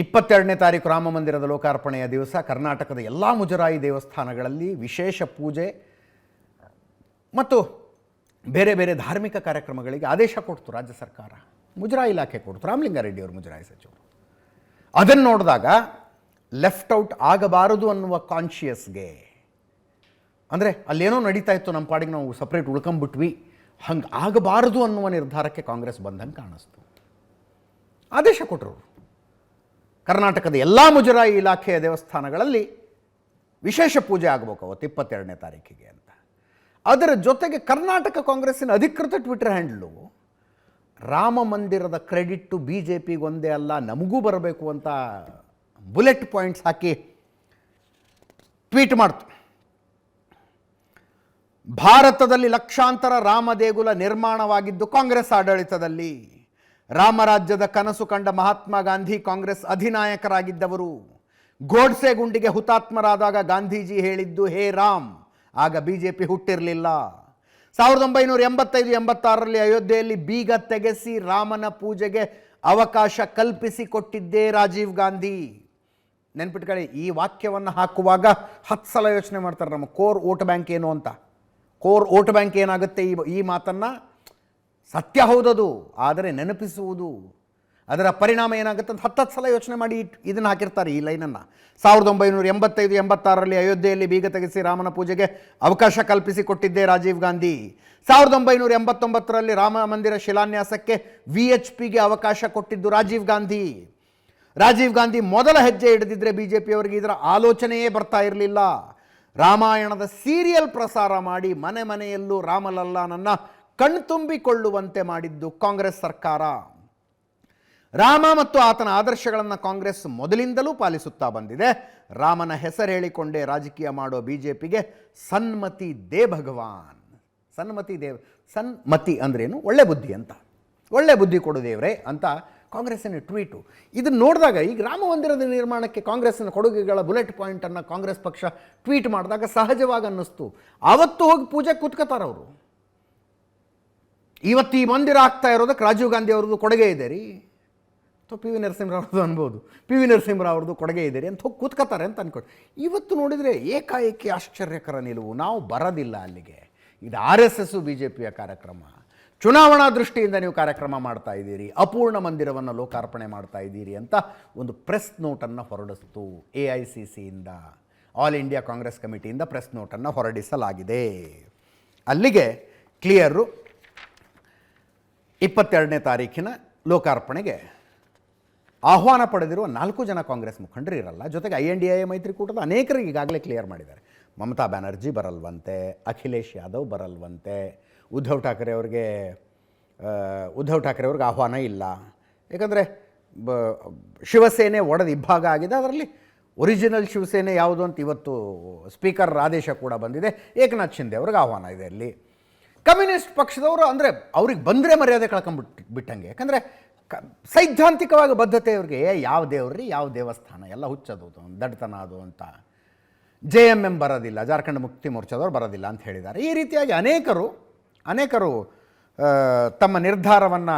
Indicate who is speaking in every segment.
Speaker 1: ಇಪ್ಪತ್ತೆರಡನೇ ತಾರೀಕು ರಾಮ ಮಂದಿರದ ಲೋಕಾರ್ಪಣೆಯ ದಿವಸ ಕರ್ನಾಟಕದ ಎಲ್ಲ ಮುಜರಾಯಿ ದೇವಸ್ಥಾನಗಳಲ್ಲಿ ವಿಶೇಷ ಪೂಜೆ ಮತ್ತು ಬೇರೆ ಬೇರೆ ಧಾರ್ಮಿಕ ಕಾರ್ಯಕ್ರಮಗಳಿಗೆ ಆದೇಶ ಕೊಡ್ತು ರಾಜ್ಯ ಸರ್ಕಾರ. ಮುಜರಾಯಿ ಇಲಾಖೆ ಕೊಡ್ತು. ರಾಮಲಿಂಗಾರೆಡ್ಡಿ ಅವರು ಮುಜರಾಯಿ ಸಚಿವರು. ಅದನ್ನು ನೋಡಿದಾಗ ಲೆಫ್ಟ್ ಔಟ್ ಆಗಬಾರದು ಅನ್ನುವ ಕಾನ್ಷಿಯಸ್ಗೆ ಅಂದರೆ ಅಲ್ಲೇನೋ ನಡೀತಾ ಇತ್ತು ನಮ್ಮ ಪಾಡಿಗೆ ನಾವು ಸಪ್ರೇಟ್ ಉಳ್ಕೊಂಬಿಟ್ವಿ, ಹಂಗೆ ಆಗಬಾರದು ಅನ್ನುವ ನಿರ್ಧಾರಕ್ಕೆ ಕಾಂಗ್ರೆಸ್ ಬಂದಂಗೆ ಕಾಣಿಸ್ತು. ಆದೇಶ ಕೊಟ್ಟರು ಕರ್ನಾಟಕದ ಎಲ್ಲ ಮುಜರಾಯಿ ಇಲಾಖೆಯ ದೇವಸ್ಥಾನಗಳಲ್ಲಿ ವಿಶೇಷ ಪೂಜೆ ಆಗಬೇಕು ಅವತ್ತು ಇಪ್ಪತ್ತೆರಡನೇ ತಾರೀಕಿಗೆ ಅಂತ. ಅದರ ಜೊತೆಗೆ ಕರ್ನಾಟಕ ಕಾಂಗ್ರೆಸ್ಸಿನ ಅಧಿಕೃತ ಟ್ವಿಟರ್ ಹ್ಯಾಂಡ್ಲು, ರಾಮ ಮಂದಿರದ ಕ್ರೆಡಿಟ್ಟು ಬಿ ಜೆ ಪಿಗೊಂದೇ ಅಲ್ಲ, ನಮಗೂ ಬರಬೇಕು ಅಂತ ಬುಲೆಟ್ ಪಾಯಿಂಟ್ಸ್ ಹಾಕಿ ಟ್ವೀಟ್ ಮಾಡ್ತು. ಭಾರತದಲ್ಲಿ ಲಕ್ಷಾಂತರ ರಾಮ ದೇಗುಲ ನಿರ್ಮಾಣವಾಗಿದ್ದು ಕಾಂಗ್ರೆಸ್ ಆಡಳಿತದಲ್ಲಿ ರಾಮರಾಜ್ಯದ ಕನಸು ಕಂಡ ಮಹಾತ್ಮ ಗಾಂಧಿ ಕಾಂಗ್ರೆಸ್ ಅಧಿನಾಯಕರಾಗಿದ್ದವರು. ಗೋಡ್ಸೆ ಗುಂಡಿಗೆ ಹುತಾತ್ಮರಾದಾಗ ಗಾಂಧೀಜಿ ಹೇಳಿದ್ದು, ಹೇ ರಾಮ್, ಆಗ ಬಿ ಜೆ ಪಿ ಹುಟ್ಟಿರಲಿಲ್ಲ. ಸಾವಿರದ ಒಂಬೈನೂರ ಎಂಬತ್ತೈದು ಎಂಬತ್ತಾರರಲ್ಲಿ ಅಯೋಧ್ಯೆಯಲ್ಲಿ ಬೀಗ ತೆಗೆಸಿ ರಾಮನ ಪೂಜೆಗೆ ಅವಕಾಶ ಕಲ್ಪಿಸಿ ಕೊಟ್ಟಿದ್ದೇ ರಾಜೀವ್ ಗಾಂಧಿ. ನೆನ್ಪಿಟ್ಕೊಳ್ಳಿ, ಈ ವಾಕ್ಯವನ್ನು ಹಾಕುವಾಗ ಹತ್ತು ಸಲ ಯೋಚನೆ ಮಾಡ್ತಾರೆ ನಮ್ಮ ಕೋರ್ ವೋಟ್ ಬ್ಯಾಂಕ್ ಏನು ಅಂತ. ಕೋರ್ ವೋಟ್ ಬ್ಯಾಂಕ್ ಏನಾಗುತ್ತೆ ಈ ಈ ಮಾತನ್ನು ಸತ್ಯ ಹೌದದು, ಆದರೆ ನೆನಪಿಸುವುದು. ಅದರ ಪರಿಣಾಮ ಏನಾಗುತ್ತೆ ಅಂತ ಹತ್ತತ್ತು ಸಲ ಯೋಚನೆ ಮಾಡಿ ಇದನ್ನು ಹಾಕಿರ್ತಾರೆ ಈ ಲೈನನ್ನು. ಸಾವಿರದ ಒಂಬೈನೂರ ಎಂಬತ್ತೈದು, ಎಂಬತ್ತಾರರಲ್ಲಿ ಅಯೋಧ್ಯೆಯಲ್ಲಿ ಬೀಗ ತೆಗೆಸಿ ರಾಮನ ಪೂಜೆಗೆ ಅವಕಾಶ ಕಲ್ಪಿಸಿ ಕೊಟ್ಟಿದ್ದೇ ರಾಜೀವ್ ಗಾಂಧಿ. ಸಾವಿರದ ಒಂಬೈನೂರ ಎಂಬತ್ತೊಂಬತ್ತರಲ್ಲಿ ರಾಮ ಮಂದಿರ ಶಿಲಾನ್ಯಾಸಕ್ಕೆ ವಿ ಎಚ್ ಪಿಗೆ ಅವಕಾಶ ಕೊಟ್ಟಿದ್ದು ರಾಜೀವ್ ಗಾಂಧಿ. ರಾಜೀವ್ ಗಾಂಧಿ ಮೊದಲ ಹೆಜ್ಜೆ ಹಿಡಿದಿದ್ದರೆ ಬಿ ಜೆ ಪಿಯವರಿಗೆ ಇದರ ಆಲೋಚನೆಯೇ ಬರ್ತಾ ಇರಲಿಲ್ಲ. ರಾಮಾಯಣದ ಸೀರಿಯಲ್ ಪ್ರಸಾರ ಮಾಡಿ ಮನೆ ಮನೆಯಲ್ಲೂ ರಾಮಲಲ್ಲಾನನ್ನು ಕಣ್ತುಂಬಿಕೊಳ್ಳುವಂತೆ ಮಾಡಿದ್ದು ಕಾಂಗ್ರೆಸ್ ಸರ್ಕಾರ. ರಾಮ ಮತ್ತು ಆತನ ಆದರ್ಶಗಳನ್ನು ಕಾಂಗ್ರೆಸ್ ಮೊದಲಿಂದಲೂ ಪಾಲಿಸುತ್ತಾ ಬಂದಿದೆ. ರಾಮನ ಹೆಸರು ಹೇಳಿಕೊಂಡೇ ರಾಜಕೀಯ ಮಾಡೋ ಬಿ ಜೆ ಪಿಗೆ ಸನ್ಮತಿ ದೇ ಭಗವಾನ್. ಸನ್ಮತಿ ದೇವ್ ಸನ್ಮತಿ ಅಂದ್ರೇನು? ಒಳ್ಳೆ ಬುದ್ಧಿ ಅಂತ. ಒಳ್ಳೆ ಬುದ್ಧಿ ಕೊಡು ದೇವ್ರೆ ಅಂತ ಕಾಂಗ್ರೆಸ್ಸಿನ ಟ್ವೀಟು. ಇದನ್ನು ನೋಡಿದಾಗ ಈಗ ರಾಮ ಮಂದಿರದ ನಿರ್ಮಾಣಕ್ಕೆ ಕಾಂಗ್ರೆಸ್ಸಿನ ಕೊಡುಗೆಗಳ ಬುಲೆಟ್ ಪಾಯಿಂಟನ್ನು ಕಾಂಗ್ರೆಸ್ ಪಕ್ಷ ಟ್ವೀಟ್ ಮಾಡಿದಾಗ ಸಹಜವಾಗಿ ಅನ್ನಿಸ್ತು. ಆವತ್ತು ಹೋಗಿ ಪೂಜೆ ಕೂತ್ಕೋತಾರವರು ಇವತ್ತು ಈ ಮಂದಿರ ಆಗ್ತಾ ಇರೋದಕ್ಕೆ ರಾಜೀವ್ ಗಾಂಧಿ ಅವ್ರದ್ದು ಕೊಡುಗೆ ಇದೆ ರೀ. ಅಥವಾ ಪಿ ವಿ ನರಸಿಂಹರಾವ್ ಅವ್ರದ್ದು ಅನ್ಬೋದು. ಪಿ ವಿ ನರಸಿಂಹರಾವ್ ಅವ್ರದ್ದು ಕೊಡುಗೆ ಇದೆ ರೀ ಅಂತ ಹೋಗಿ ಕೂತ್ಕೋತಾರೆ ಅಂತ ಅನ್ಕೊಂಡು ಇವತ್ತು ನೋಡಿದರೆ ಏಕಾಏಕಿ ಆಶ್ಚರ್ಯಕರ ನಿಲುವು. ನಾವು ಬರೋದಿಲ್ಲ ಅಲ್ಲಿಗೆ. ಇದು R S S B J ಪಿಯ ಕಾರ್ಯಕ್ರಮ. ಚುನಾವಣಾ ದೃಷ್ಟಿಯಿಂದ ನೀವು ಕಾರ್ಯಕ್ರಮ ಮಾಡ್ತಾ ಇದ್ದೀರಿ. ಅಪೂರ್ಣ ಮಂದಿರವನ್ನು ಲೋಕಾರ್ಪಣೆ ಮಾಡ್ತಾ ಇದ್ದೀರಿ ಅಂತ ಒಂದು ಪ್ರೆಸ್ ನೋಟನ್ನು ಹೊರಡಿಸ್ತು ಎ ಐ ಸಿ ಸಿಯಿಂದ. ಆಲ್ ಇಂಡಿಯಾ ಕಾಂಗ್ರೆಸ್ ಕಮಿಟಿಯಿಂದ ಪ್ರೆಸ್ ನೋಟನ್ನು ಹೊರಡಿಸಲಾಗಿದೆ. ಅಲ್ಲಿಗೆ ಕ್ಲಿಯರು. ಇಪ್ಪತ್ತೆರಡನೇ ತಾರೀಕಿನ ಲೋಕಾರ್ಪಣೆಗೆ ಆಹ್ವಾನ ಪಡೆದಿರುವ ನಾಲ್ಕು ಜನ ಕಾಂಗ್ರೆಸ್ ಮುಖಂಡರು ಇರಲ್ಲ. ಜೊತೆಗೆ ಐ ಎನ್ ಡಿ ಎ ಮೈತ್ರಿಕೂಟದ ಅನೇಕರಿಗೆ ಈಗಾಗಲೇ ಕ್ಲಿಯರ್ ಮಾಡಿದ್ದಾರೆ. ಮಮತಾ ಬ್ಯಾನರ್ಜಿ ಬರಲ್ವಂತೆ, ಅಖಿಲೇಶ್ ಯಾದವ್ ಬರಲ್ವಂತೆ, ಉದ್ಧವ್ ಠಾಕ್ರೆ ಅವ್ರಿಗೆ ಉದ್ಧವ್ ಠಾಕ್ರೆ ಅವ್ರಿಗೆ ಆಹ್ವಾನ ಇಲ್ಲ. ಯಾಕಂದರೆ ಬ, ಶಿವಸೇನೆ ಒಡೆದ ಇಬ್ಬಾಗ ಆಗಿದೆ. ಅದರಲ್ಲಿ ಒರಿಜಿನಲ್ ಶಿವಸೇನೆ ಯಾವುದು ಅಂತ ಇವತ್ತು ಸ್ಪೀಕರ್ ಆದೇಶ ಕೂಡ ಬಂದಿದೆ. ಏಕನಾಥ್ ಶಿಂದೆ ಅವ್ರಿಗೆ ಆಹ್ವಾನ ಇದೆ ಅಲ್ಲಿ. ಕಮ್ಯುನಿಸ್ಟ್ ಪಕ್ಷದವರು ಅಂದರೆ ಅವ್ರಿಗೆ ಬಂದರೆ ಮರ್ಯಾದೆ ಕಳ್ಕೊಂಡ್ಬಿಟ್ಟು ಬಿಟ್ಟಂಗೆ. ಯಾಕಂದರೆ ಕ ಸೈದ್ಧಾಂತಿಕವಾಗಿ ಬದ್ಧತೆ ಇವ್ರಿಗೆ ಯಾವ ದೇವ್ರಿ ಯಾವ ದೇವಸ್ಥಾನ? ಎಲ್ಲ ಹುಚ್ಚದು ದಡ್ತನ, ಅದು ಅಂತ. ಜೆ ಎಂ ಎಂ ಬರೋದಿಲ್ಲ, ಜಾರ್ಖಂಡ್ ಮುಕ್ತಿ ಮೋರ್ಚಾದವ್ರು ಬರೋದಿಲ್ಲ ಅಂತ ಹೇಳಿದ್ದಾರೆ. ಈ ರೀತಿಯಾಗಿ ಅನೇಕರು ಅನೇಕರು ತಮ್ಮ ನಿರ್ಧಾರವನ್ನು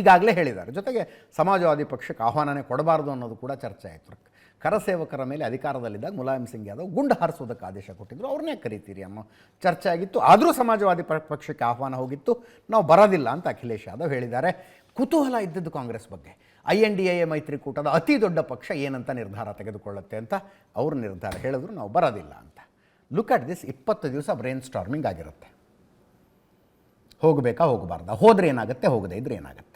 Speaker 1: ಈಗಾಗಲೇ ಹೇಳಿದ್ದಾರೆ. ಜೊತೆಗೆ ಸಮಾಜವಾದಿ ಪಕ್ಷಕ್ಕೆ ಆಹ್ವಾನನೇ ಕೊಡಬಾರ್ದು ಅನ್ನೋದು ಕೂಡ ಚರ್ಚೆ ಆಯಿತು. ಕರಸೇವಕರ ಮೇಲೆ ಅಧಿಕಾರದಲ್ಲಿದ್ದಾಗ ಮುಲಾಯಂ ಸಿಂಗ್ ಯಾದವ್ ಗುಂಡು ಹಾರಿಸೋದಕ್ಕೆ ಆದೇಶ ಕೊಟ್ಟಿದ್ರು. ಅವ್ರನ್ನೇ ಕರಿತೀರಿ ಅಮ್ಮ. ಚರ್ಚೆ ಆಗಿತ್ತು. ಆದರೂ ಸಮಾಜವಾದಿ ಪಕ್ಷಕ್ಕೆ ಆಹ್ವಾನ ಹೋಗಿತ್ತು. ನಾವು ಬರೋದಿಲ್ಲ ಅಂತ ಅಖಿಲೇಶ್ ಯಾದವ್ ಹೇಳಿದ್ದಾರೆ. ಕುತೂಹಲ ಇದ್ದದ್ದು ಕಾಂಗ್ರೆಸ್ ಬಗ್ಗೆ. ಐ ಎನ್ ಡಿ ಎ ಮೈತ್ರಿಕೂಟದ ಅತಿ ದೊಡ್ಡ ಪಕ್ಷ ಏನಂತ ನಿರ್ಧಾರ ತೆಗೆದುಕೊಳ್ಳುತ್ತೆ ಅಂತ ಅವ್ರ ನಿರ್ಧಾರ ಹೇಳಿದ್ರು. ನಾವು ಬರೋದಿಲ್ಲ ಅಂತ. ಲುಕ್ ಅಟ್ ದಿಸ್ ಇಪ್ಪತ್ತು ದಿವಸ ಬ್ರೈನ್ ಸ್ಟಾರ್ಮಿಂಗ್ ಆಗಿರುತ್ತೆ. ಹೋಗಬೇಕಾ ಹೋಗಬಾರ್ದ? ಹೋದ್ರೆ ಏನಾಗುತ್ತೆ? ಹೋಗದೇ ಇದ್ರೆ ಏನಾಗುತ್ತೆ?